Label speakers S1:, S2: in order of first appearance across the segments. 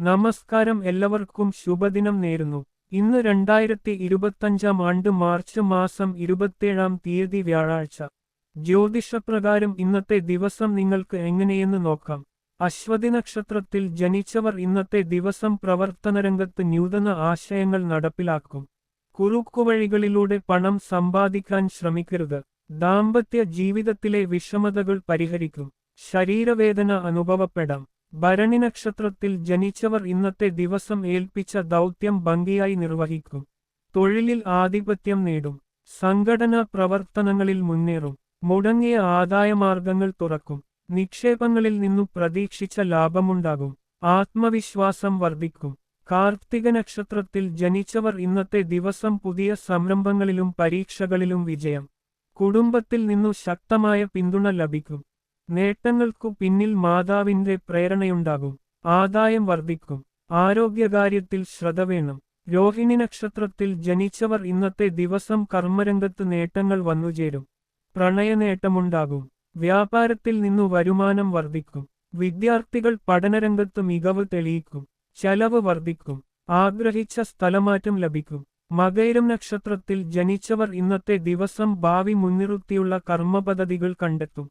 S1: നമസ്കാരം എല്ലാവർക്കും ശുഭദിനം നേരുന്നു. ഇന്ന് രണ്ടായിരത്തി ഇരുപത്തഞ്ചാം ആണ്ട് മാർച്ച് മാസം ഇരുപത്തേഴാം തീയതി വ്യാഴാഴ്ച. ജ്യോതിഷപ്രകാരം ഇന്നത്തെ ദിവസം നിങ്ങൾക്ക് എങ്ങനെയെന്ന് നോക്കാം. അശ്വതി നക്ഷത്രത്തിൽ ജനിച്ചവർ ഇന്നത്തെ ദിവസം പ്രവർത്തനരംഗത്ത് നൂതന ആശയങ്ങൾ നടപ്പിലാക്കും. കുറുക്കുവഴികളിലൂടെ പണം സമ്പാദിക്കാൻ ശ്രമിക്കരുത്. ദാമ്പത്യ ജീവിതത്തിലെ വിഷമതകൾ പരിഹരിക്കും. ശരീരവേദന അനുഭവപ്പെടാം. ഭരണി നക്ഷത്രത്തിൽ ജനിച്ചവർ ഇന്നത്തെ ദിവസം ഏൽപ്പിച്ച ദൗത്യം ഭംഗിയായി നിർവഹിക്കും. തൊഴിലിൽ ആധിപത്യം നേടും. സംഘടനാ പ്രവർത്തനങ്ങളിൽ മുന്നേറും. മുടങ്ങിയ ആദായമാർഗങ്ങൾ തുറക്കും. നിക്ഷേപങ്ങളിൽ നിന്നു പ്രതീക്ഷിച്ച ലാഭമുണ്ടാകും. ആത്മവിശ്വാസം വർദ്ധിക്കും. കാർത്തിക നക്ഷത്രത്തിൽ ജനിച്ചവർ ഇന്നത്തെ ദിവസം പുതിയ സംരംഭങ്ങളിലും പരീക്ഷകളിലും വിജയം. കുടുംബത്തിൽ നിന്നു ശക്തമായ പിന്തുണ ലഭിക്കും. നേട്ടങ്ങൾക്കു പിന്നിൽ മാതാവിന്റെ പ്രേരണയുണ്ടാകും. ആദായം വർദ്ധിക്കും. ആരോഗ്യകാര്യത്തിൽ ശ്രദ്ധ വേണം. രോഹിണി നക്ഷത്രത്തിൽ ജനിച്ചവർ ഇന്നത്തെ ദിവസം കർമ്മരംഗത്ത് നേട്ടങ്ങൾ വന്നുചേരും. പ്രണയനേട്ടമുണ്ടാകും. വ്യാപാരത്തിൽ നിന്നു വരുമാനം വർദ്ധിക്കും. വിദ്യാർത്ഥികൾ പഠനരംഗത്ത് മികവ് തെളിയിക്കും. ചെലവ് വർദ്ധിക്കും. ആഗ്രഹിച്ച സ്ഥലമാറ്റം ലഭിക്കും. മകൈരം നക്ഷത്രത്തിൽ ജനിച്ചവർ ഇന്നത്തെ ദിവസം ഭാവി മുൻനിർത്തിയുള്ള കർമ്മപദ്ധതികൾ കണ്ടെത്തും.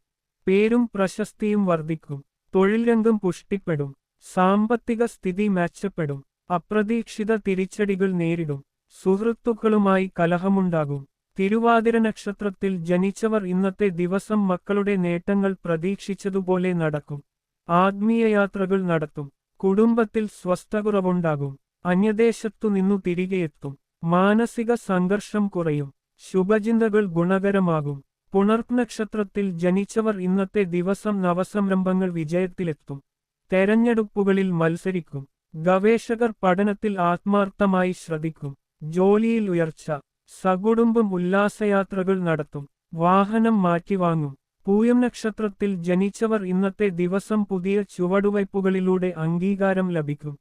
S1: പേരും പ്രശസ്തിയും വർദ്ധിക്കും. തൊഴിൽ രംഗം പുഷ്ടിപ്പെടും. സാമ്പത്തിക സ്ഥിതി മെച്ചപ്പെടും. അപ്രതീക്ഷിത തിരിച്ചടികൾ നേരിടും. സുഹൃത്തുക്കളുമായി കലഹമുണ്ടാകും. തിരുവാതിര നക്ഷത്രത്തിൽ ജനിച്ചവർ ഇന്നത്തെ ദിവസം മക്കളുടെ നേട്ടങ്ങൾ പ്രതീക്ഷിച്ചതുപോലെ നടക്കും. ആത്മീയ യാത്രകൾ നടത്തും. കുടുംബത്തിൽ സ്വസ്ഥകുറവുണ്ടാകും അന്യദേശത്തു നിന്നു തിരികെയെത്തും മാനസിക സംഘർഷം കുറയും. ശുഭചിന്തകൾ ഗുണകരമാകും. പുണർപ്പ് നക്ഷത്രത്തിൽ ജനിച്ചവർ ഇന്നത്തെ ദിവസം നവസംരംഭങ്ങൾ വിജയത്തിലെത്തും. തെരഞ്ഞെടുപ്പുകളിൽ മത്സരിക്കും. ഗവേഷകർ പഠനത്തിൽ ആത്മാർത്ഥമായി ശ്രദ്ധിക്കും. ജോലിയിൽ ഉയർച്ച. സകുടുംബം ഉല്ലാസയാത്രകൾ നടത്തും. വാഹനം മാറ്റിവാങ്ങും. പൂയം നക്ഷത്രത്തിൽ ജനിച്ചവർ ഇന്നത്തെ ദിവസം പുതിയ ചുവടുവയ്പ്പുകളിലൂടെ അംഗീകാരം ലഭിക്കും.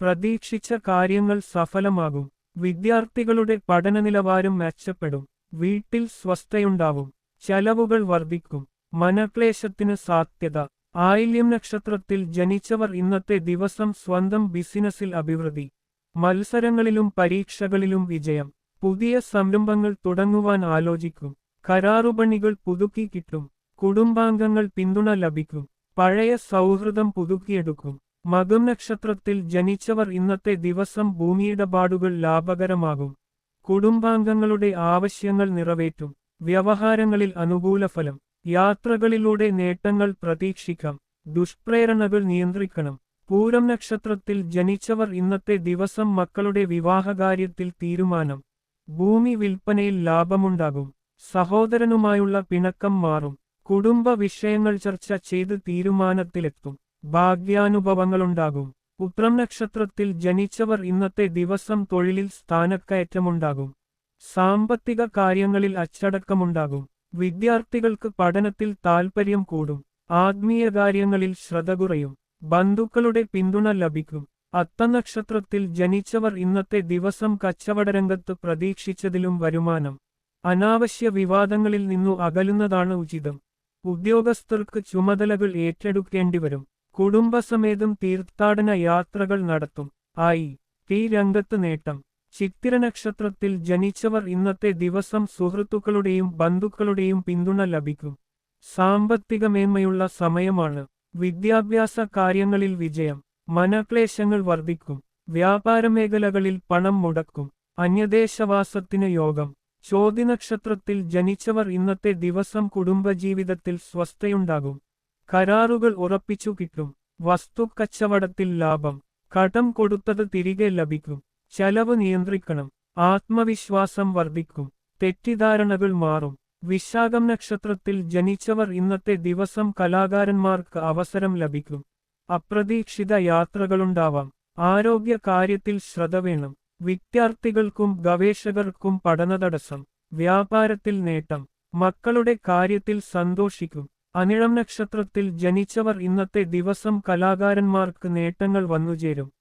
S1: പ്രതീക്ഷിച്ച കാര്യങ്ങൾ സഫലമാകും. വിദ്യാർത്ഥികളുടെ പഠന നിലവാരം മെച്ചപ്പെടും. വീട്ടിൽ സ്വസ്ഥയുണ്ടാവും. ചെലവുകൾ വർദ്ധിക്കും. മനക്ലേശത്തിന് സാധ്യത. ആയില്യം നക്ഷത്രത്തിൽ ജനിച്ചവർ ഇന്നത്തെ ദിവസം സ്വന്തം ബിസിനസ്സിൽ അഭിവൃദ്ധി. മത്സരങ്ങളിലും പരീക്ഷകളിലും വിജയം. പുതിയ സംരംഭങ്ങൾ തുടങ്ങുവാൻ ആലോചിക്കും. കരാറുപണികൾ പുതുക്കി കിട്ടും. കുടുംബാംഗങ്ങൾ പിന്തുണ ലഭിക്കും. പഴയ സൗഹൃദം പുതുക്കിയെടുക്കും. മകം നക്ഷത്രത്തിൽ ജനിച്ചവർ ഇന്നത്തെ ദിവസം ഭൂമിയിടപാടുകൾ ലാഭകരമാകും. കുടുംബാംഗങ്ങളുടെ ആവശ്യങ്ങൾ നിറവേറ്റും. വ്യവഹാരങ്ങളിൽ അനുകൂല ഫലം യാത്രകളിലൂടെ നേട്ടങ്ങൾ പ്രതീക്ഷിക്കാം ദുഷ്പ്രേരണകൾ നിയന്ത്രിക്കണം. പൂരം നക്ഷത്രത്തിൽ ജനിച്ചവർ ഇന്നത്തെ ദിവസം മക്കളുടെ വിവാഹകാര്യത്തിൽ തീരുമാനം. ഭൂമി വിൽപ്പനയിൽ ലാഭമുണ്ടാകും സഹോദരനുമായുള്ള പിണക്കം മാറും കുടുംബ വിഷയങ്ങൾ ചർച്ച ചെയ്ത് തീരുമാനത്തിലെത്തും ഭാഗ്യാനുഭവങ്ങളുണ്ടാകും. ഉത്രം നക്ഷത്രത്തിൽ ജനിച്ചവർ ഇന്നത്തെ ദിവസം തൊഴിലിൽ സ്ഥാനക്കയറ്റമുണ്ടാകും. സാമ്പത്തിക കാര്യങ്ങളിൽ അച്ചടക്കമുണ്ടാകും. വിദ്യാർത്ഥികൾക്ക് പഠനത്തിൽ താൽപ്പര്യം കൂടും. ആത്മീയ കാര്യങ്ങളിൽ ശ്രദ്ധ കുറയും. ബന്ധുക്കളുടെ പിന്തുണ ലഭിക്കും. അത്തനക്ഷത്രത്തിൽ ജനിച്ചവർ ഇന്നത്തെ ദിവസം കച്ചവടരംഗത്ത് പ്രതീക്ഷിച്ചതിലും വരുമാനം. അനാവശ്യ വിവാദങ്ങളിൽ നിന്നു അകലുന്നതാണ് ഉചിതം. ഉദ്യോഗസ്ഥർക്ക് ചുമതലകൾ ഏറ്റെടുക്കേണ്ടിവരും. കുടുംബസമേതം തീർത്ഥാടന യാത്രകൾ നടത്തും. ആയി തീ രംഗത്ത് നേട്ടം. ചിത്തിര നക്ഷത്രത്തിൽ ജനിച്ചവർ ഇന്നത്തെ ദിവസം സുഹൃത്തുക്കളുടെയും ബന്ധുക്കളുടെയും പിന്തുണ ലഭിക്കും. സാമ്പത്തിക മേന്മയുള്ള സമയമാണ്. വിദ്യാഭ്യാസ കാര്യങ്ങളിൽ വിജയം. മനക്ലേശങ്ങൾ വർദ്ധിക്കും. വ്യാപാരമേഖലകളിൽ പണം മുടക്കും. അന്യദേശവാസത്തിന് യോഗം. ചോദ്യനക്ഷത്രത്തിൽ ജനിച്ചവർ ഇന്നത്തെ ദിവസം കുടുംബജീവിതത്തിൽ സ്വസ്ഥയുണ്ടാകും. കരാറുകൾ ഉറപ്പിച്ചു കിട്ടും. വസ്തുക്കച്ചവടത്തിൽ ലാഭം. കടം കൊടുത്തത് തിരികെ ലഭിക്കും. ചെലവ് നിയന്ത്രിക്കണം. ആത്മവിശ്വാസം വർദ്ധിക്കും. തെറ്റിദ്ധാരണകൾ മാറും. വിശാഖം നക്ഷത്രത്തിൽ ജനിച്ചവർ ഇന്നത്തെ ദിവസം കലാകാരന്മാർക്ക് അവസരം ലഭിക്കും. അപ്രതീക്ഷിത യാത്രകളുണ്ടാവാം. ആരോഗ്യ കാര്യത്തിൽ ശ്രദ്ധ വേണം. വിദ്യാർത്ഥികൾക്കും ഗവേഷകർക്കും പഠനതടസ്സം വ്യാപാരത്തിൽ നേട്ടം. മക്കളുടെ കാര്യത്തിൽ സന്തോഷിക്കും. അനിഴം നക്ഷത്രത്തിൽ ജനിച്ചവർ ഇന്നത്തെ ദിവസം കലാകാരന്മാർക്ക് നേട്ടങ്ങൾ വന്നുചേരും.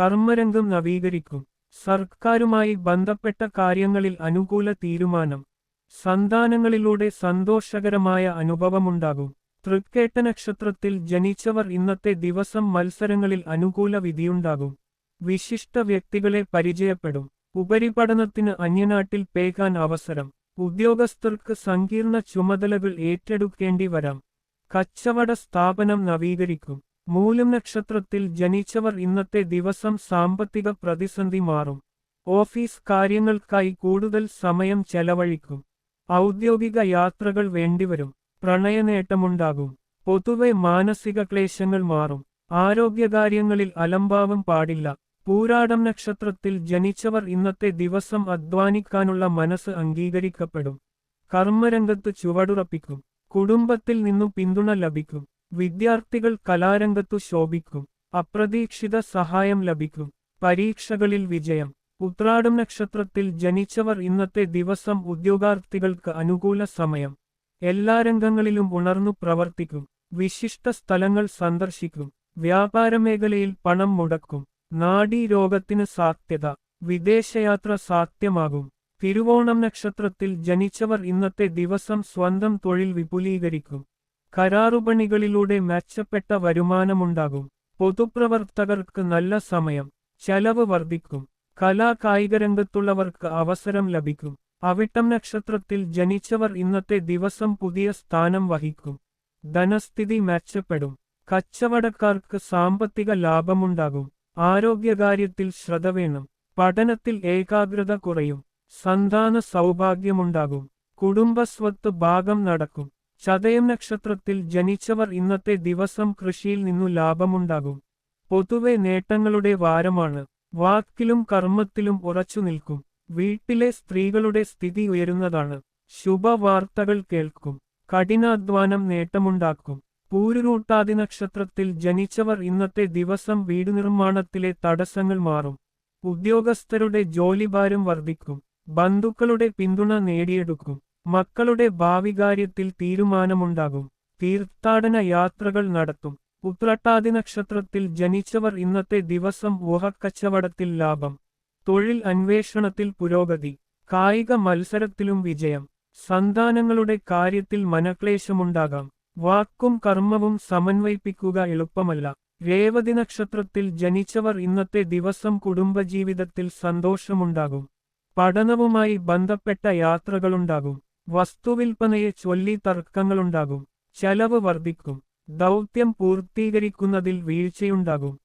S1: കർമ്മരംഗം നവീകരിക്കും. സർക്കാരുമായി ബന്ധപ്പെട്ട കാര്യങ്ങളിൽ അനുകൂല തീരുമാനം. സന്താനങ്ങളിലൂടെ സന്തോഷകരമായ അനുഭവമുണ്ടാകും. തൃക്കേട്ട നക്ഷത്രത്തിൽ ജനിച്ചവർ ഇന്നത്തെ ദിവസം മത്സരങ്ങളിൽ അനുകൂല വിധിയുണ്ടാകും. വിശിഷ്ട വ്യക്തികളെ പരിചയപ്പെടും. ഉപരിപഠനത്തിന് അന്യനാട്ടിൽ പേകാൻ അവസരം. ഉദ്യോഗസ്ഥർക്ക് സങ്കീർണ ചുമതലകൾ ഏറ്റെടുക്കേണ്ടി വരാം. കച്ചവട സ്ഥാപനം നവീകരിക്കും. മൂലം നക്ഷത്രത്തിൽ ജനിച്ചവർ ഇന്നത്തെ ദിവസം സാമ്പത്തിക പ്രതിസന്ധി മാറും. ഓഫീസ് കാര്യങ്ങൾക്കായി കൂടുതൽ സമയം ചെലവഴിക്കും. ഔദ്യോഗിക യാത്രകൾ വേണ്ടിവരും. പ്രണയനേട്ടമുണ്ടാകും പൊതുവെ മാനസിക ക്ലേശങ്ങൾ മാറും. ആരോഗ്യകാര്യങ്ങളിൽ അലംഭാവം പാടില്ല. പൂരാടം നക്ഷത്രത്തിൽ ജനിച്ചവർ ഇന്നത്തെ ദിവസം അധ്വാനിക്കാനുള്ള മനസ്സ് അംഗീകരിക്കപ്പെടും. കർമ്മരംഗത്ത് ചുവടുറപ്പിക്കും. കുടുംബത്തിൽ നിന്നു പിന്തുണ ലഭിക്കും. വിദ്യാർത്ഥികൾ കലാരംഗത്തു ശോഭിക്കും അപ്രതീക്ഷിത സഹായം ലഭിക്കും. പരീക്ഷകളിൽ വിജയം. ഉത്രാടം നക്ഷത്രത്തിൽ ജനിച്ചവർ ഇന്നത്തെ ദിവസം ഉദ്യോഗാർത്ഥികൾക്ക് അനുകൂല സമയം. എല്ലാ രംഗങ്ങളിലും ഉണർന്നു പ്രവർത്തിക്കും. വിശിഷ്ട സ്ഥലങ്ങൾ സന്ദർശിക്കും. വ്യാപാരമേഖലയിൽ പണം മുടക്കും. നാഡീരോഗത്തിന് സാധ്യത. വിദേശയാത്ര സാധ്യമാകും. തിരുവോണം നക്ഷത്രത്തിൽ ജനിച്ചവർ ഇന്നത്തെ ദിവസം സ്വന്തം തൊഴിൽ വിപുലീകരിക്കും. കരാറുപണികളിലൂടെ മെച്ചപ്പെട്ട വരുമാനമുണ്ടാകും. പൊതുപ്രവർത്തകർക്ക് നല്ല സമയം ചെലവ് വർദ്ധിക്കും. കലാ കായിക രംഗത്തുള്ളവർക്ക് അവസരം ലഭിക്കും. അവിട്ടം നക്ഷത്രത്തിൽ ജനിച്ചവർ ഇന്നത്തെ ദിവസം പുതിയ സ്ഥാനം വഹിക്കും. ധനസ്ഥിതി മെച്ചപ്പെടും. കച്ചവടക്കാർക്ക് സാമ്പത്തിക ലാഭമുണ്ടാകും. ആരോഗ്യകാര്യത്തിൽ ശ്രദ്ധ വേണം. പഠനത്തിൽ ഏകാഗ്രത കുറയും. സന്താന സൗഭാഗ്യമുണ്ടാകും. കുടുംബസ്വത്ത് ഭാഗം നടക്കും. ചതയം നക്ഷത്രത്തിൽ ജനിച്ചവർ ഇന്നത്തെ ദിവസം കൃഷിയിൽ നിന്നു ലാഭമുണ്ടാകും. പൊതുവെ നേട്ടങ്ങളുടെ വാരമാണ്. വാക്കിലും കർമ്മത്തിലും ഉറച്ചു നിൽക്കും. വീട്ടിലെ സ്ത്രീകളുടെ സ്ഥിതി ഉയരുന്നതാണ്. ശുഭവാർത്തകൾ കേൾക്കും. കഠിനാധ്വാനം നേട്ടമുണ്ടാക്കും. പൂരുരൂട്ടാതി നക്ഷത്രത്തിൽ ജനിച്ചവർ ഇന്നത്തെ ദിവസം വീട് നിർമ്മാണത്തിലെ തടസ്സങ്ങൾ മാറും. ഉദ്യോഗസ്ഥരുടെ ജോലിഭാരം വർദ്ധിക്കും. ബന്ധുക്കളുടെ പിന്തുണ നേടിയെടുക്കും. മക്കളുടെ ഭാവി കാര്യത്തിൽ തീരുമാനമുണ്ടാകും. തീർത്ഥാടന യാത്രകൾ നടത്തും. ഉത്രട്ടാതി നക്ഷത്രത്തിൽ ജനിച്ചവർ ഇന്നത്തെ ദിവസം ഊഹക്കച്ചവടത്തിൽ ലാഭം. തൊഴിൽ അന്വേഷണത്തിൽ പുരോഗതി. കായിക മത്സരത്തിലും വിജയം. സന്താനങ്ങളുടെ കാര്യത്തിൽ മനക്ലേശമുണ്ടാകാം. വാക്കും കർമ്മവും സമന്വയിപ്പിക്കുക എളുപ്പമല്ല. രേവതി നക്ഷത്രത്തിൽ ജനിച്ചവർ ഇന്നത്തെ ദിവസം കുടുംബജീവിതത്തിൽ സന്തോഷമുണ്ടാകും. പഠനവുമായി ബന്ധപ്പെട്ട യാത്രകളുണ്ടാകും. വസ്തുവിൽപ്പനയെ ചൊല്ലി തർക്കങ്ങളുണ്ടാകും. ചെലവ് വർദ്ധിക്കും. ദൗത്യം പൂർത്തീകരിക്കുന്നതിൽ വീഴ്ചയുണ്ടാകും.